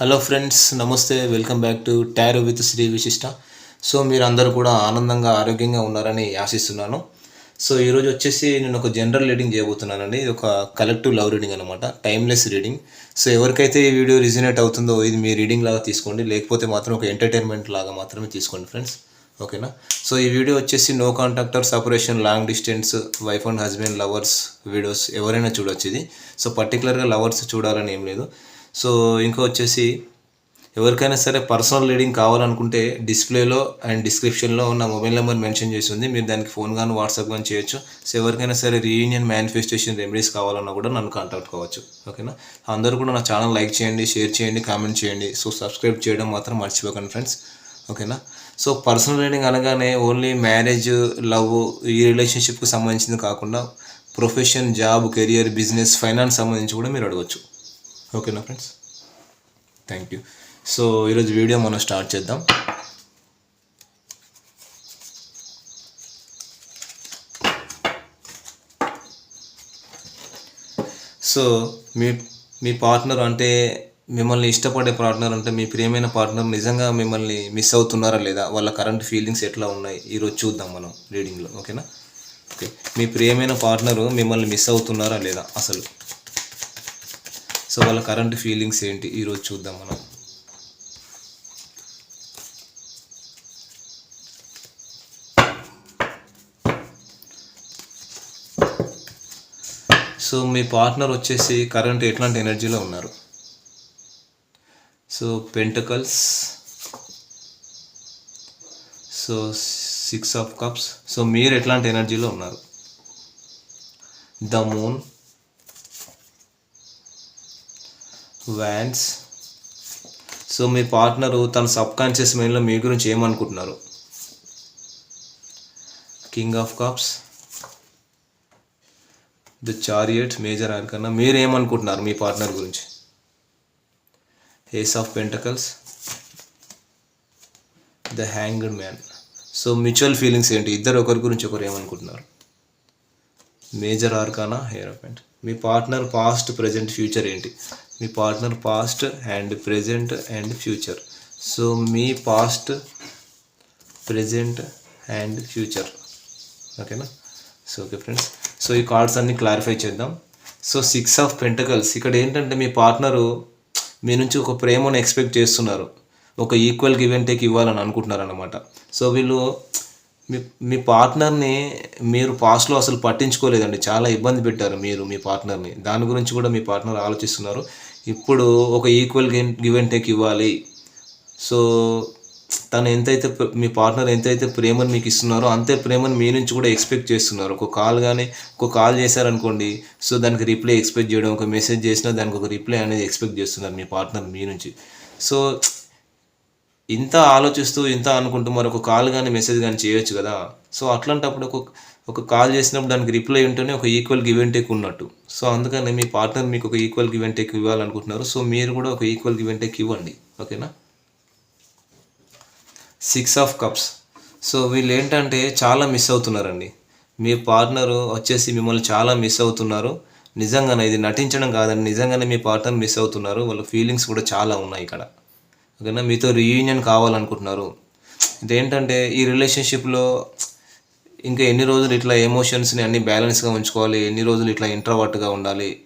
Hello friends నమస్తే welcome back to tarot with Sri Vishishta so మీరు అందరూ కూడా ఆనందంగా ఆరోగ్యంగా ఉన్నారని ఆశిస్తున్నాను. సో ఈరోజు వచ్చేసి నేను ఒక జనరల్ రీడింగ్ చేయబోతున్నానండి. ఇది ఒక కలెక్టివ్ లవ్ రీడింగ్ అనమాట టైమ్లెస్ రీడింగ్ సో ఎవరికైతే ఈ వీడియో రిజినేట్ అవుతుందో ఇది మీ రీడింగ్ లాగా తీసుకోండి. లేకపోతే మాత్రం ఒక ఎంటర్టైన్మెంట్ లాగా మాత్రమే తీసుకోండి ఫ్రెండ్స్ ఓకేనా సో ఈ వీడియో వచ్చేసి no contact or separation long distance wife and husband lovers videos ఎవరైనా చూడొచ్చు ఇది. సో పర్టికులర్గా లవర్స్ చూడాలని ఏం లేదు. సో ఇంకా వచ్చేసి ఎవరికైనా సరే పర్సనల్ రీడింగ్ కావాలనుకుంటే డిస్ప్లేలో అండ్ డిస్క్రిప్షన్లో ఉన్న మొబైల్ నెంబర్ మెన్షన్ చేసి ఉంది. మీరు దానికి ఫోన్ కానీ వాట్సాప్ కానీ చేయొచ్చు. సో ఎవరికైనా సరే రీయూనియన్ మేనిఫెస్టేషన్ రెమెడీస్ కావాలన్నా కూడా నన్ను కాంటాక్ట్ కావచ్చు. ఓకేనా? అందరూ కూడా నా ఛానల్ లైక్ చేయండి షేర్ చేయండి కామెంట్ చేయండి. సో సబ్స్క్రైబ్ చేయడం మాత్రం మర్చిపోకండి ఫ్రెండ్స్ ఓకేనా? సో పర్సనల్ రీడింగ్ అనగానే ఓన్లీ మ్యారేజ్ లవ్ ఈ రిలేషన్షిప్కి సంబంధించింది కాకుండా profession job career business finance సంబంధించి కూడా మీరు అడగచ్చు. ఓకేనా ఫ్రెండ్స్ థ్యాంక్ యూ సో ఈరోజు వీడియో మనం స్టార్ట్ చేద్దాం. సో మీ మీ పార్ట్నర్ అంటే మిమ్మల్ని ఇష్టపడే పార్ట్నర్ అంటే మీ ప్రియమైన పార్ట్నర్ నిజంగా మిమ్మల్ని మిస్ అవుతున్నారా లేదా? వాళ్ళ కరెంట్ ఫీలింగ్స్ ఎట్లా ఉన్నాయి? ఈరోజు చూద్దాం మనం రీడింగ్లో ఓకేనా ఓకే మీ ప్రియమైన పార్ట్నరు మిమ్మల్ని మిస్ అవుతున్నారా లేదా? అసలు. సో వాళ్ళ కరెంట్ ఫీలింగ్స్ ఏంటి? ఈరోజు చూద్దాం మనం. సో మీ పార్ట్నర్ వచ్చేసి కరెంట్ ఎట్లాంటి ఎనర్జీలో ఉన్నారు? So pentacles so six of cups so మీరు ఎట్లాంటి ఎనర్జీలో ఉన్నారు? ద మూన్ వ్యాన్స్ సో మీ పార్ట్నరు తన సబ్ కాన్షియస్ మైండ్లో మీ గురించి ఏమనుకుంటున్నారు? King of cups the chariot major arcana మీరు ఏమనుకుంటున్నారు మీ పార్ట్నర్ గురించి? Ace of pentacles the hanged man so mutual feelings ఏంటి? ఇద్దరు ఒకరి గురించి ఒకరు ఏమనుకుంటున్నారు? మేజర్ ఆర్కానా హెయిర్ పెంట్ మీ పార్ట్నర్ పాస్ట్ ప్రజెంట్ ఫ్యూచర్ ఏంటి? మీ partner past and present and future so me past present and future ఓకేనా సో ఓకే ఫ్రెండ్స్ సో ఈ కార్డ్స్ అన్ని క్లారిఫై చేద్దాం. సో సిక్స్ ఆఫ్ పెంటకల్స్ ఇక్కడ ఏంటంటే మీ పార్ట్నరు మీ నుంచి ఒక ప్రేమను ఎక్స్పెక్ట్ చేస్తున్నారు. ఒక ఈక్వల్ గివ్ అండ్ టేక్ ఇవ్వాలని అనుకుంటున్నారు అనమాట సో వీళ్ళు మీ మీ పార్ట్నర్ని మీరు పాస్ట్లో అసలు పట్టించుకోలేదండి. చాలా ఇబ్బంది పెట్టారు మీరు మీ పార్ట్నర్ని దాని గురించి కూడా మీ పార్ట్నర్ ఆలోచిస్తున్నారు. ఇప్పుడు ఒక ఈక్వల్ గివ్ అండ్ టేక్ ఇవ్వాలి. సో తను ఎంతైతే మీ పార్ట్నర్ ఎంతైతే ప్రేమను మీకు ఇస్తున్నారో అంతే ప్రేమను మీ నుంచి కూడా ఎక్స్పెక్ట్ చేస్తున్నారు. ఒక కాల్ కానీ ఒక కాల్ చేశారనుకోండి సో దానికి రిప్లై ఎక్స్పెక్ట్ చేయడం ఒక మెసేజ్ చేసినా దానికి ఒక రిప్లై అనేది ఎక్స్పెక్ట్ చేస్తున్నారు మీ పార్ట్నర్ మీ నుంచి. సో ఇంత ఆలోచిస్తూ ఇంత అనుకుంటూ మరొక ఒక కాల్ కానీ మెసేజ్ కానీ చేయొచ్చు కదా. సో అట్లాంటప్పుడు ఒక ఒక కాల్ చేసినప్పుడు దానికి రిప్లై ఉంటేనే ఒక ఈక్వల్ గివ్ అండ్ టేక్ ఉన్నట్టు. సో అందుకని మీ పార్ట్నర్ మీకు ఒక ఈక్వల్ గివ్ అండ్ టేక్ ఇవ్వాలనుకుంటున్నారు. సో మీరు కూడా ఒక ఈక్వల్ గివ్ అండ్ టేక్ ఇవ్వండి. ఓకేనా? సిక్స్ ఆఫ్ కప్స్ సో వీళ్ళు ఏంటంటే చాలా మిస్ అవుతున్నారండి. మీ పార్ట్నరు వచ్చేసి మిమ్మల్ని చాలా మిస్ అవుతున్నారు. నిజంగానే ఇది నటించడం కాదండి. నిజంగానే మీ పార్ట్నర్ మిస్ అవుతున్నారు. వాళ్ళ ఫీలింగ్స్ కూడా చాలా ఉన్నాయి ఇక్కడ. ఓకేనా? మీతో రీయూనియన్ కావాలనుకుంటున్నారు. ఇదేంటంటే ఈ రిలేషన్షిప్లో ఇంకా ఎన్ని రోజులు ఇట్లా ఎమోషన్స్ని అన్ని బ్యాలెన్స్గా ఉంచుకోవాలి ఎన్ని రోజులు ఇట్లా ఇంట్రావర్ట్గా ఉండాలి?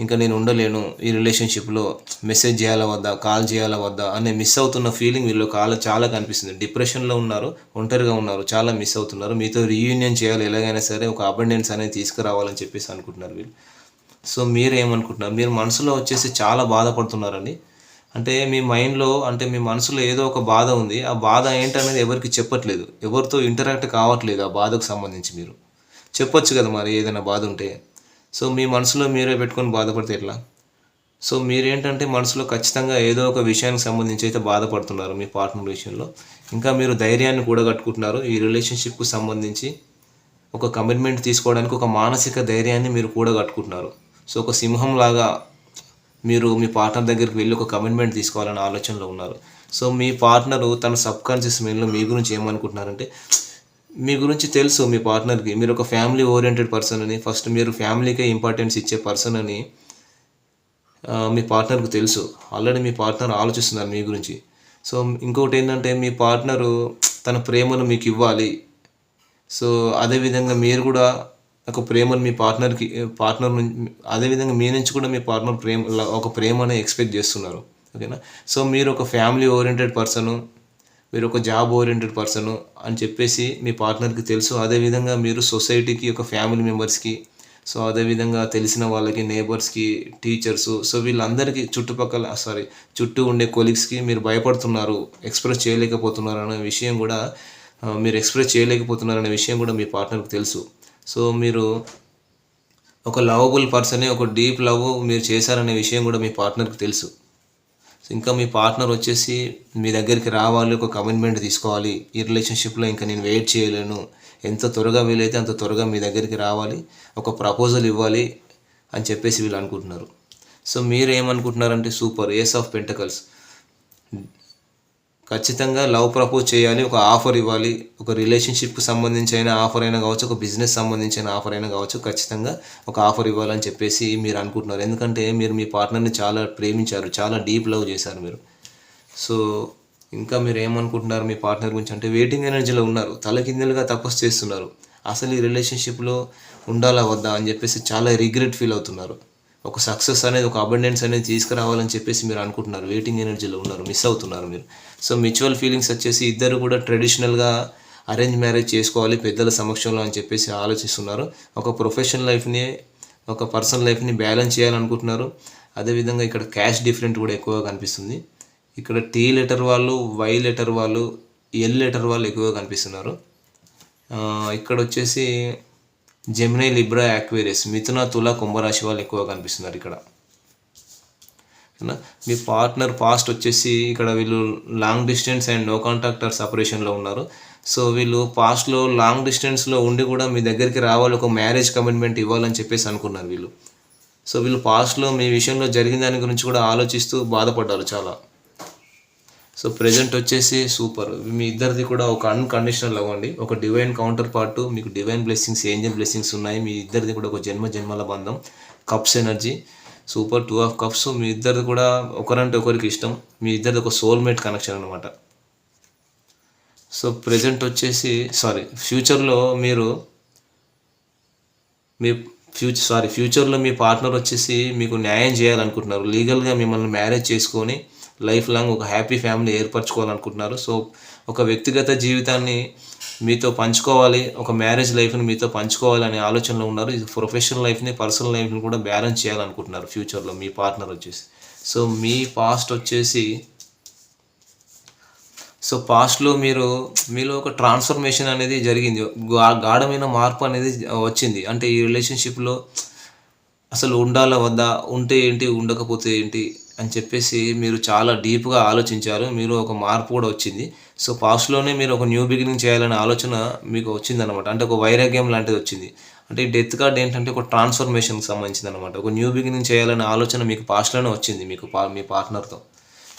ఇంకా నేను ఉండలేను ఈ రిలేషన్షిప్లో మెసేజ్ చేయాలా వద్దా కాల్ చేయాలా వద్దా అనే మిస్ అవుతున్న ఫీలింగ్ వీళ్ళు కాల చాలా కనిపిస్తుంది. డిప్రెషన్లో ఉన్నారు ఒంటరిగా ఉన్నారు చాలా మిస్ అవుతున్నారు. మీతో రీయూనియన్ చేయాలి ఎలాగైనా సరే ఒక అబండెన్స్ అనేది తీసుకురావాలని చెప్పేసి అనుకుంటున్నారు వీళ్ళు. సో మీరు ఏమనుకుంటున్నారు మీరు మనసులో వచ్చేసి చాలా బాధపడుతున్నారండి అంటే మీ మైండ్లో అంటే మీ మనసులో ఏదో ఒక బాధ ఉంది. ఆ బాధ ఏంటనేది ఎవరికి చెప్పట్లేదు. ఎవరితో ఇంటరాక్ట్ కావట్లేదు ఆ బాధకు సంబంధించి మీరు. చెప్పొచ్చు కదా మరి ఏదైనా బాధ ఉంటే. సో మీ మనసులో మీరే పెట్టుకొని బాధపడితే ఎట్లా? సో మీరేంటంటే మనసులో ఖచ్చితంగా ఏదో ఒక విషయానికి సంబంధించి అయితే బాధపడుతున్నారు మీ పార్ట్నర్ విషయంలో. ఇంకా మీరు ధైర్యాన్ని కూడా కట్టుకుంటున్నారు ఈ రిలేషన్షిప్కు సంబంధించి ఒక కమిట్మెంట్ తీసుకోవడానికి ఒక మానసిక ధైర్యాన్ని మీరు కూడా కట్టుకుంటున్నారు సో ఒక సింహం లాగా మీరు మీ పార్ట్నర్ దగ్గరికి వెళ్ళి ఒక కమిట్మెంట్ తీసుకోవాలనే ఆలోచనలో ఉన్నారు. సో మీ పార్ట్నరు తన సబ్ కాన్షియస్ మైండ్లో మీ గురించి ఏమనుకుంటున్నారంటే మీ గురించి తెలుసు మీ పార్ట్నర్కి మీరు ఒక ఫ్యామిలీ ఓరియంటెడ్ పర్సన్ అని ఫస్ట్ మీరు ఫ్యామిలీకే ఇంపార్టెన్స్ ఇచ్చే పర్సన్ అని మీ పార్ట్నర్కు తెలుసు. ఆల్రెడీ మీ పార్ట్నర్ ఆలోచిస్తున్నారు మీ గురించి. సో ఇంకొకటి ఏంటంటే మీ పార్ట్నరు తన ప్రేమను మీకు ఇవ్వాలి. సో అదేవిధంగా మీరు కూడా ఒక ప్రేమను మీ పార్ట్నర్కి పార్ట్నర్ అదేవిధంగా మీ నుంచి కూడా మీ పార్ట్నర్ ప్రేమ ఒక ప్రేమను ఎక్స్పెక్ట్ చేస్తున్నారు. ఓకేనా? సో మీరు ఒక ఫ్యామిలీ ఓరియంటెడ్ పర్సను మీరు ఒక జాబ్ ఓరియంటెడ్ పర్సను అని చెప్పేసి మీ పార్ట్నర్కి తెలుసు. అదేవిధంగా మీరు సొసైటీకి ఒక ఫ్యామిలీ మెంబర్స్కి సో అదేవిధంగా తెలిసిన వాళ్ళకి నేబర్స్కి టీచర్స్ సో వీళ్ళందరికీ చుట్టుపక్కల సారీ చుట్టూ ఉండే కొలీగ్స్కి మీరు భయపడుతున్నారు ఎక్స్ప్రెస్ చేయలేకపోతున్నారు అనే విషయం కూడా మీరు ఎక్స్ప్రెస్ చేయలేకపోతున్నారు అనే విషయం కూడా మీ పార్ట్నర్కి తెలుసు. సో మీరు ఒక లవబుల్ పర్సన్ ఒక డీప్ లవ్ మీరు చేశారనే విషయం కూడా మీ పార్ట్నర్కి తెలుసు. సో ఇంకా మీ పార్ట్నర్ వచ్చేసి మీ దగ్గరికి రావాలి ఒక కమిట్మెంట్ తీసుకోవాలి. ఈ రిలేషన్షిప్లో ఇంకా నేను వెయిట్ చేయలేను. ఎంత త్వరగా వీలైతే అంత త్వరగా మీ దగ్గరికి రావాలి ఒక ప్రపోజల్ ఇవ్వాలి అని చెప్పేసి వీళ్ళు అనుకుంటున్నారు. సో మీరు ఏమనుకుంటున్నారంటే సూపర్ ఏస్ ఆఫ్ పెంటకల్స్ ఖచ్చితంగా లవ్ ప్రపోజ్ చేయాలి ఒక ఆఫర్ ఇవ్వాలి. ఒక రిలేషన్షిప్కి సంబంధించి అయినా ఆఫర్ అయినా కావచ్చు ఒక బిజినెస్ సంబంధించిన ఆఫర్ అయినా కావచ్చు ఖచ్చితంగా ఒక ఆఫర్ ఇవ్వాలని చెప్పేసి మీరు అనుకుంటున్నారు. ఎందుకంటే మీరు మీ పార్ట్నర్ని చాలా ప్రేమించారు చాలా డీప్ లవ్ చేశారు మీరు. సో ఇంకా మీరు ఏమనుకుంటున్నారు మీ పార్ట్నర్ గురించి? అంటే వెయిటింగ్ ఎనర్జీలో ఉన్నారు తలకిందలుగా తపస్సు చేస్తున్నారు. అసలు ఈ రిలేషన్షిప్లో ఉండాలా వద్దా అని చెప్పేసి చాలా రిగ్రెట్ ఫీల్ అవుతున్నారు. ఒక సక్సెస్ అనేది ఒక అబండెన్స్ అనేది తీసుకురావాలని చెప్పేసి మీరు అనుకుంటున్నారు. వెయిటింగ్ ఎనర్జీలో ఉన్నారు మిస్ అవుతున్నారు మీరు. సో మ్యూచువల్ ఫీలింగ్స్ వచ్చేసి ఇద్దరు కూడా ట్రెడిషనల్గా అరేంజ్ మ్యారేజ్ చేసుకోవాలి పెద్దల సమక్షంలో అని చెప్పేసి ఆలోచిస్తున్నారు. ఒక ప్రొఫెషనల్ లైఫ్ని ఒక పర్సనల్ లైఫ్ని బ్యాలెన్స్ చేయాలనుకుంటున్నారు. అదేవిధంగా ఇక్కడ క్యాష్ డిఫరెంట్ కూడా ఎక్కువగా కనిపిస్తుంది. ఇక్కడ టీ లెటర్ వాళ్ళు వై లెటర్ వాళ్ళు ఎల్ లెటర్ వాళ్ళు ఎక్కువగా కనిపిస్తున్నారు. ఇక్కడ వచ్చేసి జెమినై లిబ్రా యాక్వేరియస్ మిథున తుల కుంభరాశి వాళ్ళు ఎక్కువగా కనిపిస్తున్నారు ఇక్కడ. మీ పార్ట్నర్ పాస్ట్ వచ్చేసి ఇక్కడ వీళ్ళు long distance and no contact or సపరేషన్లో ఉన్నారు. సో వీళ్ళు పాస్ట్లో లాంగ్ డిస్టెన్స్లో ఉండి కూడా మీ దగ్గరికి రావాలి ఒక మ్యారేజ్ కమిట్మెంట్ ఇవ్వాలని చెప్పేసి అనుకున్నారు వీళ్ళు. సో వీళ్ళు పాస్ట్లో మీ విషయంలో జరిగిన దాని గురించి కూడా ఆలోచిస్తూ బాధపడ్డారు చాలా. సో ప్రజెంట్ వచ్చేసి సూపర్ మీ ఇద్దరిది కూడా ఒక అన్కండిషనల్ లవ్ అండి. ఒక డివైన్ కౌంటర్ పార్ట్ మీకు డివైన్ బ్లెస్సింగ్స్ ఏంజల్ బ్లెస్సింగ్స్ ఉన్నాయి. మీ ఇద్దరిది కూడా ఒక జన్మ జన్మల బంధం. Cups energy super two of cups మీ ఇద్దరిది కూడా ఒకరంటే ఒకరికి ఇష్టం. మీ ఇద్దరిది ఒక సోల్మేట్ కనెక్షన్ అనమాట సో ప్రజెంట్ వచ్చేసి సారీ ఫ్యూచర్లో మీరు మీ ఫ్యూచర్ సారీ ఫ్యూచర్లో మీ పార్ట్నర్ వచ్చేసి మీకు న్యాయం చేయాలనుకుంటున్నారు. లీగల్గా మిమ్మల్ని మ్యారేజ్ చేసుకొని లైఫ్ లాంగ్ ఒక హ్యాపీ ఫ్యామిలీ ఏర్పరచుకోవాలనుకుంటున్నారు. సో ఒక వ్యక్తిగత జీవితాన్ని మీతో పంచుకోవాలి ఒక మ్యారేజ్ లైఫ్ని మీతో పంచుకోవాలి అనే ఆలోచనలో ఉన్నారు. ఇది ప్రొఫెషనల్ లైఫ్ని పర్సనల్ లైఫ్ని కూడా బ్యాలెన్స్ చేయాలనుకుంటున్నారు ఫ్యూచర్లో మీ పార్ట్నర్ వచ్చేసి. సో మీ పాస్ట్ వచ్చేసి సో పాస్ట్లో మీరు మీలో ఒక ట్రాన్స్ఫర్మేషన్ అనేది జరిగింది. గాఢమైన మార్పు అనేది వచ్చింది. అంటే ఈ రిలేషన్షిప్లో అసలు ఉండాలా వద్దా ఉంటే ఏంటి ఉండకపోతే ఏంటి అని చెప్పేసి మీరు చాలా డీప్గా ఆలోచించారు. మీరు ఒక మార్పు కూడా వచ్చింది. సో పాస్ట్లోనే మీరు ఒక న్యూ బిగినింగ్ చేయాలనే ఆలోచన మీకు వచ్చిందనమాట అంటే ఒక వైరాగ్యం లాంటిది వచ్చింది. అంటే ఈ డెత్ కార్డ్ ఏంటంటే ఒక ట్రాన్స్ఫర్మేషన్కి సంబంధించింది అనమాట ఒక న్యూ బిగినింగ్ చేయాలనే ఆలోచన మీకు పాస్ట్లోనే వచ్చింది మీకు పా మీ పార్ట్నర్తో.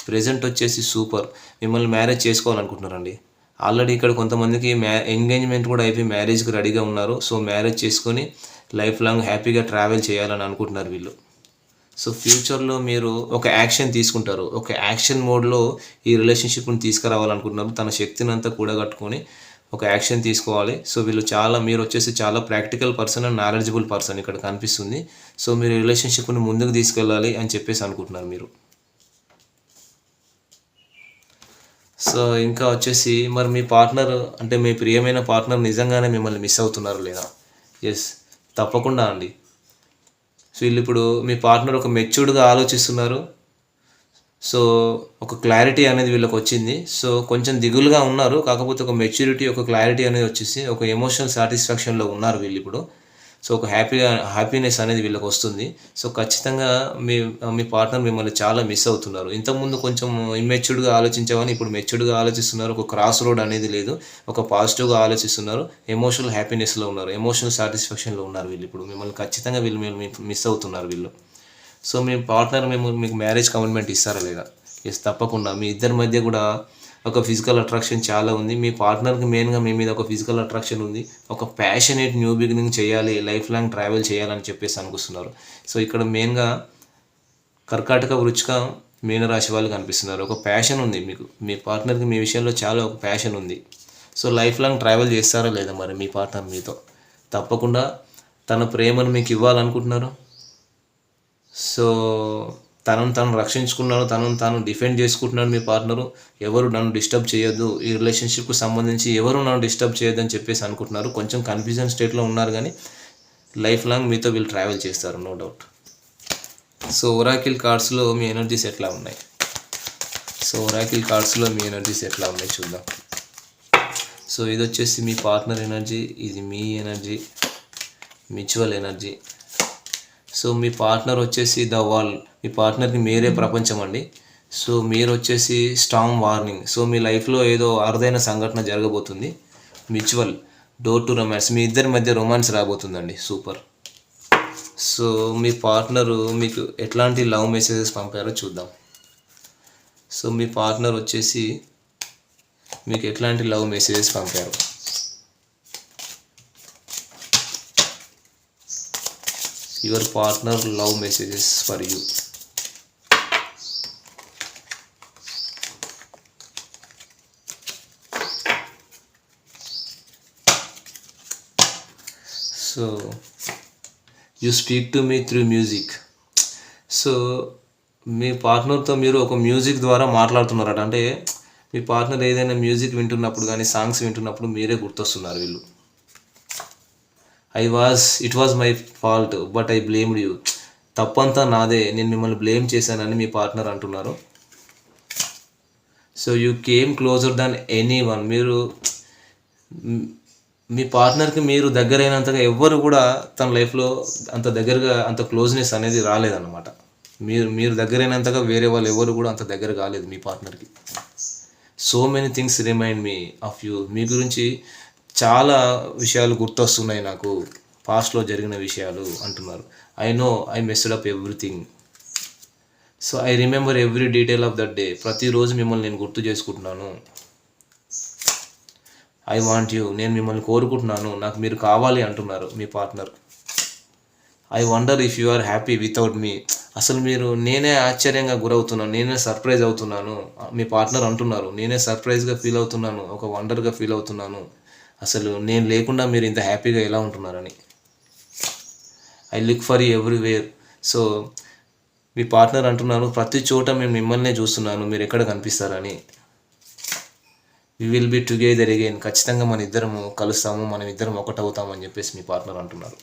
ప్రజెంట్ వచ్చేసి సూపర్. మిమ్మల్ని మ్యారేజ్ చేసుకోవాలనుకుంటున్నారండి. ఆల్రెడీ ఇక్కడ కొంతమందికి మ్యా ఎంగేజ్మెంట్ కూడా అయిపోయి మ్యారేజ్కి రెడీగా ఉన్నారు. సో మ్యారేజ్ చేసుకొని లైఫ్ లాంగ్ హ్యాపీగా ట్రావెల్ చేయాలని అనుకుంటున్నారు వీళ్ళు. సో ఫ్యూచర్లో మీరు ఒక యాక్షన్ తీసుకుంటారు. ఒక యాక్షన్ మోడ్లో ఈ రిలేషన్షిప్ని తీసుకురావాలనుకుంటున్నారు. తన శక్తిని అంతా కూడగట్టుకొని ఒక యాక్షన్ తీసుకోవాలి. సో వీళ్ళు చాలా మీరు వచ్చేసి చాలా practical person and knowledgeable person ఇక్కడ కనిపిస్తుంది. సో మీరు రిలేషన్షిప్ని ముందుకు తీసుకెళ్ళాలి అని చెప్పేసి అనుకుంటున్నారు మీరు. సో ఇంకా వచ్చేసి మరి మీ పార్ట్నర్ అంటే మీ ప్రియమైన పార్ట్నర్ నిజంగానే మిమ్మల్ని మిస్ అవుతున్నారు లేదా? ఎస్ తప్పకుండా అండి. సో వీళ్ళు ఇప్పుడు మీ పార్ట్నర్ ఒక మెచ్యూర్డ్గా ఆలోచిస్తున్నారు. సో ఒక క్లారిటీ అనేది వీళ్ళకి వచ్చింది. సో కొంచెం దిగులుగా ఉన్నారు. కాకపోతే ఒక మెచ్యూరిటీ ఒక క్లారిటీ అనేది వచ్చేసి ఒక ఎమోషనల్ సాటిస్ఫాక్షన్లో ఉన్నారు వీళ్ళు ఇప్పుడు. సో ఒక హ్యాపీగా హ్యాపీనెస్ అనేది వీళ్ళకి వస్తుంది. సో ఖచ్చితంగా మీ మీ పార్ట్నర్ మిమ్మల్ని చాలా మిస్ అవుతున్నారు. ఇంతకుముందు కొంచెం ఇమ్మెచ్యూర్డ్గా ఆలోచించేవాని ఇప్పుడు మెచ్యూర్డ్గా ఆలోచిస్తున్నారు. ఒక క్రాస్ రోడ్ అనేది లేదు. ఒక పాజిటివ్గా ఆలోచిస్తున్నారు. ఎమోషనల్ హ్యాపీనెస్లో ఉన్నారు. ఎమోషనల్ సాటిస్ఫాక్షన్లో ఉన్నారు వీళ్ళు ఇప్పుడు. మిమ్మల్ని ఖచ్చితంగా వీళ్ళు మీరు మిస్ అవుతున్నారు వీళ్ళు. సో మీ పార్ట్నర్ మేము మీకు మ్యారేజ్ కమిట్మెంట్ ఇస్తారా లేదా? ఎస్ తప్పకుండా. మీ ఇద్దరి మధ్య కూడా ఒక ఫిజికల్ అట్రాక్షన్ చాలా ఉంది. మీ పార్ట్నర్కి మెయిన్గా మీ మీద ఒక ఫిజికల్ అట్రాక్షన్ ఉంది. ఒక ప్యాషనేట్ న్యూ బిగినింగ్ చేయాలి లైఫ్ లాంగ్ ట్రావెల్ చేయాలని చెప్పేసి అనుకుంటున్నారు సో ఇక్కడ మెయిన్గా కర్కాటక వృచ్చిక మీనరాశి వాళ్ళు కనిపిస్తున్నారు. ఒక ప్యాషన్ ఉంది మీకు. మీ పార్ట్నర్కి మీ విషయంలో చాలా ఒక ప్యాషన్ ఉంది. సో లైఫ్ లాంగ్ ట్రావెల్ చేస్తారా లేదా మరి మీ పార్ట్నర్ మీతో. తప్పకుండా తన ప్రేమను మీకు ఇవ్వాలనుకుంటున్నారు. సో తనను తను రక్షించుకున్నాడు తనను తాను డిఫెండ్ చేసుకుంటున్నాడు మీ పార్ట్నరు ఎవరు నన్ను డిస్టర్బ్ చేయొద్దు. ఈ రిలేషన్షిప్కి సంబంధించి ఎవరు నన్ను డిస్టర్బ్ చేయొద్దు అని చెప్పేసి అనుకుంటున్నారు. కొంచెం కన్ఫ్యూజన్ స్టేట్లో ఉన్నారు కానీ లైఫ్ లాంగ్ మీతో వీళ్ళు ట్రావెల్ చేస్తారు నో డౌట్ సో ఒరాకిల్ కార్డ్స్లో మీ ఎనర్జీస్ ఎట్లా ఉన్నాయి? సో ఒరాకిల్ కార్డ్స్లో మీ ఎనర్జీస్ ఎట్లా ఉన్నాయి చూద్దాం. సో ఇది వచ్చేసి మీ పార్ట్నర్ ఎనర్జీ ఇది మీ ఎనర్జీ మ్యూచువల్ ఎనర్జీ సో మీ పార్ట్నర్ వచ్చేసి ద వాల్. మీ పార్ట్నర్కి మీరే ప్రపంచం అండి. సో మీరు వచ్చేసి స్ట్రాంగ్ వార్నింగ్. సో మీ లైఫ్లో ఏదో అరుదైన సంఘటన జరగబోతుంది. మ్యూచువల్. Door to romance. మీ ఇద్దరి మధ్య రొమాన్స్ రాబోతుందండి. సూపర్. సో మీ పార్ట్నరు మీకు ఎట్లాంటి లవ్ మెసేజెస్ పంపారో చూద్దాం. సో మీ పార్ట్నర్ వచ్చేసి మీకు ఎట్లాంటి లవ్ మెసేజెస్ పంపారు? Your partner love messages for you. So you speak to me through music so మీ పార్ట్నర్తో మీరు ఒక మ్యూజిక్ ద్వారా మాట్లాడుతున్నారట. అంటే మీ పార్ట్నర్ ఏదైనా మ్యూజిక్ వింటున్నప్పుడు కానీ సాంగ్స్ వింటున్నప్పుడు మీరే గుర్తొస్తున్నారు వీళ్ళు. I was it was my fault but I blamed you తప్పంతా నాదే. నేను మిమ్మల్ని బ్లేమ్ చేశానని మీ పార్ట్నర్ అంటున్నారు. So you came closer than anyone మీరు మీ పార్ట్నర్కి మీరు దగ్గరైనంతగా ఎవ్వరు కూడా తన లైఫ్లో అంత దగ్గరగా అంత క్లోజ్నెస్ అనేది రాలేదన్నమాట. మీరు మీరు దగ్గరైనంతగా వేరే వాళ్ళు ఎవరు కూడా అంత దగ్గర కాలేదు మీ పార్ట్నర్కి so many things remind me of you మీ గురించి చాలా విషయాలు గుర్తొస్తున్నాయి నాకు. పాస్ట్లో జరిగిన విషయాలు అంటున్నారు. I know I messed up everything so I remember every detail of that day ప్రతిరోజు మిమ్మల్ని నేను గుర్తు చేసుకుంటున్నాను. ఐ వాంట్ యూ నేను మిమ్మల్ని కోరుకుంటున్నాను. నాకు మీరు కావాలి అంటున్నారు మీ partner I wonder if you are happy without me అసలు మీరు నేనే ఆశ్చర్యంగా గురవుతున్నాను నేనే సర్ప్రైజ్ అవుతున్నాను. మీ పార్ట్నర్ అంటున్నారు నేనే సర్ప్రైజ్గా ఫీల్ అవుతున్నాను ఒక వండర్గా ఫీల్ అవుతున్నాను. అసలు నేను లేకుండా మీరు ఇంత హ్యాపీగా ఎలా ఉంటున్నారని. I look for everywhere. So me partner అంటున్నారు ప్రతి చోట మేము మిమ్మల్నే చూస్తున్నాను మీరు ఎక్కడ కనిపిస్తారని. We will be together again ఖచ్చితంగా మన ఇద్దరము కలుస్తాము మనం ఇద్దరం ఒకటవుతాము అని చెప్పేసి మీ పార్ట్నర్ అంటున్నారు.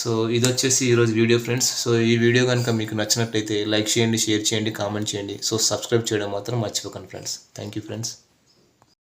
సో ఇది వచ్చేసి ఈరోజు వీడియో ఫ్రెండ్స్. సో ఈ వీడియో కనుక మీకు నచ్చినట్లయితే లైక్ చేయండి షేర్ చేయండి కామెంట్ చేయండి. సో సబ్స్క్రైబ్ చేయడం మాత్రం మర్చిపోకండి ఫ్రెండ్స్. Thank you friends